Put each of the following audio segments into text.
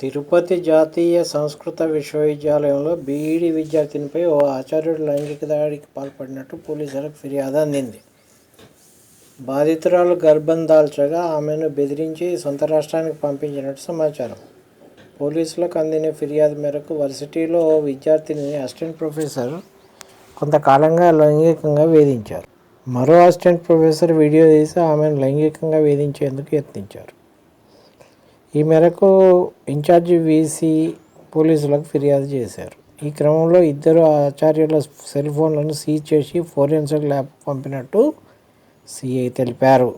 తిరుపతి జాతీయ సంస్కృత విశ్వవిద్యాలయంలో బీఈడీ విద్యార్థినిపై ఓ ఆచార్యుడు లైంగిక దాడికి పాల్పడినట్టు పోలీసులకు ఫిర్యాదు అందింది. బాధితురాలు గర్భం దాల్చగా ఆమెను బెదిరించి సొంత రాష్ట్రానికి పంపించినట్టు సమాచారం. పోలీసులకు అందిన ఫిర్యాదు మేరకు వర్సిటీలో ఓ విద్యార్థిని అసిస్టెంట్ ప్రొఫెసర్ కొంతకాలంగా లైంగికంగా వేధించారు. మరో అసిస్టెంట్ ప్రొఫెసర్ వీడియో తీసి ఆమెను లైంగికంగా వేధించేందుకు యత్నించారు. ఈ మేరకు ఇన్ఛార్జి వీసీ పోలీసులకు ఫిర్యాదు చేశారు. ఈ క్రమంలో ఇద్దరు ఆచార్యుల సెల్ ఫోన్లను సీజ్ చేసి ఫోరెన్సిక్ ల్యాబ్ పంపినట్టు సిఐ తెలిపారు.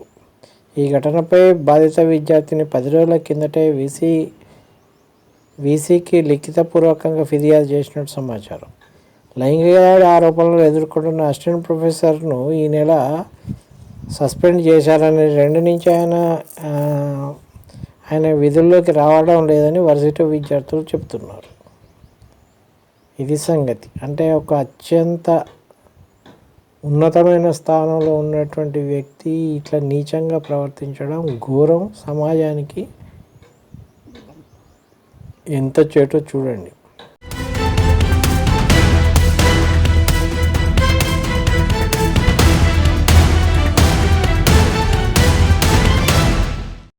ఈ ఘటనపై బాధిత విద్యార్థిని పది రోజుల కిందటే వీసీ వీసీకి లిఖితపూర్వకంగా ఫిర్యాదు చేసినట్టు సమాచారం. లైంగిక దాడి ఆరోపణలు ఎదుర్కొంటున్న అసిస్టెంట్ ప్రొఫెసర్ను ఈ నెల సస్పెండ్ చేశారని రెండు నుంచి ఆయన ఆయన విధుల్లోకి రావడం లేదని వర్సిటీ విద్యార్థులు చెప్తున్నారు. ఇది సంగతి. అంటే ఒక అత్యంత ఉన్నతమైన స్థానంలో ఉన్నటువంటి వ్యక్తి ఇట్లా నీచంగా ప్రవర్తించడం ఘోరం. సమాజానికి ఎంత చేటో చూడండి.